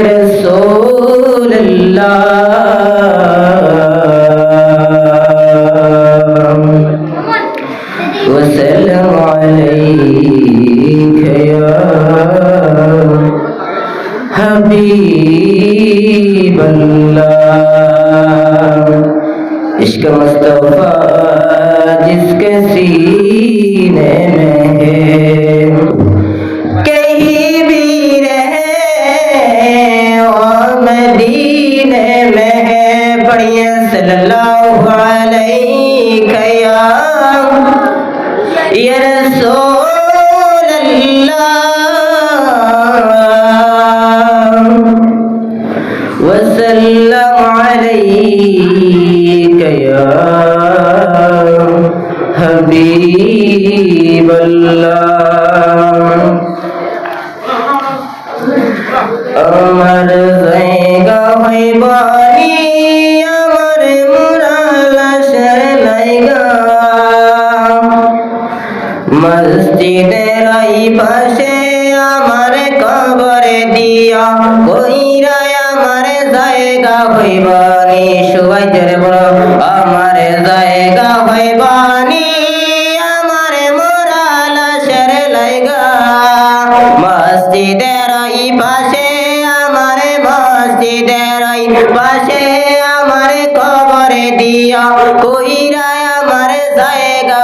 رسول الله. وسلم عليك يا حبيب الله. عشق مصطفى جس کے मदीने में है पढ़िए सल्लल्लाहु अलैहि या ये रसूल अल्लाह वसल्लम अलैक या हबीब अल्लाह আমার মসজিদের এই পাশে আমার কবরে দিয়া কইরা আমার জায়গা হইবানি সবাই জোরে বলো, আমার জায়গা হইবানি আমার মুরালাশের লাইগা। মসজিদের এই পাশে আমার, মসজিদের এই পাশে আমার কবরে দিয়া কইরা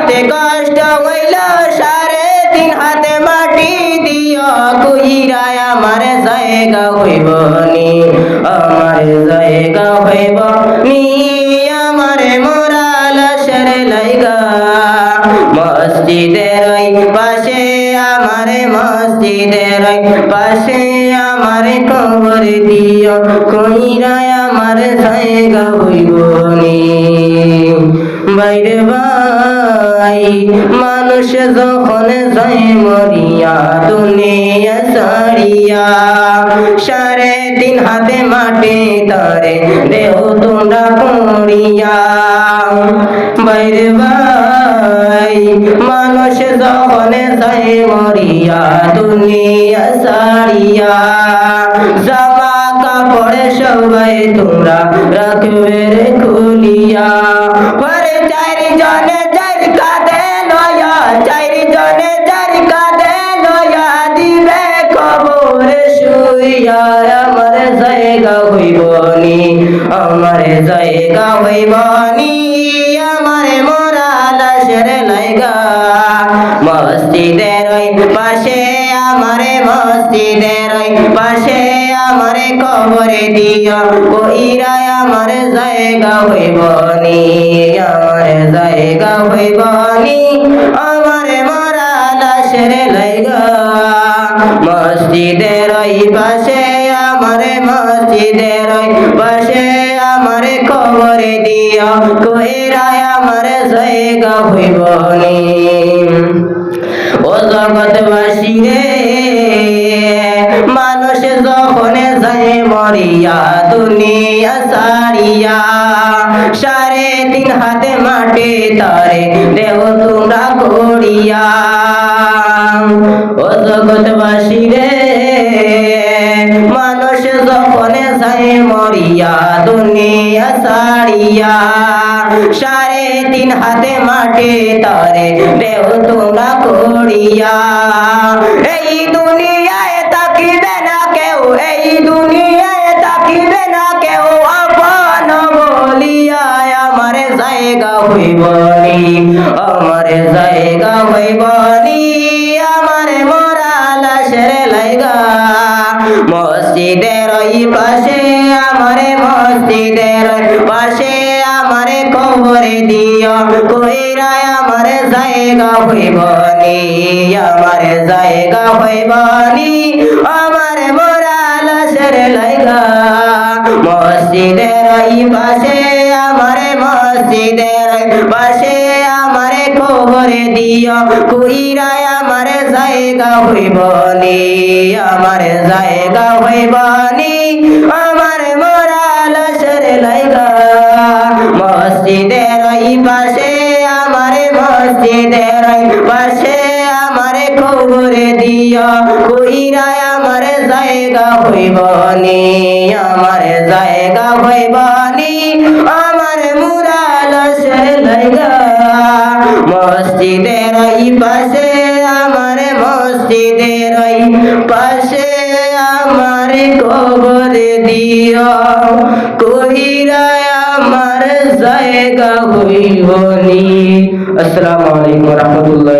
হাতে কষ্ট হইল, সাড়ে তিন হাতে মাটি দিও। কইরা আমার জায়গা হইব নি, আমার জায়গা হইব নি। আমার মোরাল সেরে লাইগা, মসজিদের পাশে, আমার মসজিদের পাশে আমার কবর দিও। কইরা আমার জায়গা হইব মানুষ যখন যায় মরিয়া দুনিয়া সারিয়া। জামা কাপড় সবাই তোমরা রাখবে খুলিয়া। জায়গা হইবনি, আমার জায়গা হইবনি, আমার মোরা লাশের লাইগা মসজিদের ওই পাশে, আমারে মসজিদের ওই পাশে, আমারে কবরে দিও কইরা আমার জায়গা হইবনি, আমার জায়গা হইবনি, আমার মরা লাশের লাইগা মসজিদের ওই পাশে আমারে মসজিদের পাশে আমারে কবরে দিও কইরা আমার জায়গা হইবনি। ও জগৎবাসী রে, মানুষ যখন যায় মরিয়া, দুনিয়া সারিয়া সাড়ে তিন হাতে মাটি তারে দেহ তোমরা গড়িয়া। ও জগৎবাসী রে দুনিয়া সারিয়া, সাড়ে তিন হাতে মাটি তারে দেহ তোমরা করিয়া। এই দুনিয়ায় তাকিবে না কেউ, এই দুনিয়ায় তাকিবে না কেউ, আপন বলিয়া আমার জায়গা হইবনি আমার জায়গা হইবনি আমার মোরা লাশের লাইগা। মসজিদের ওই পাশে আমারে নি আমার মোরা লাশের লাইগা। মসজিদের এই পাশে, আমার মসজিদের পাশে, আমার কবরে দিও। কইরা আমার জায়গা হইব নি, আমার জায়গা হইব নি, আমার মোরা লাশের লাইগা। মসজিদের এই পাশে, আমার জায়গা হইব নি, আমার জায়গা হইব নি, আমার মুরাল সে লাইগা মসজিদের এই পাশে, আমার মসজিদের এই পাশে, আমার কবরে দিও। কইরা আমার জায়গা হইব নি। আসসালামু আলাইকুম রহমতুল্লাহ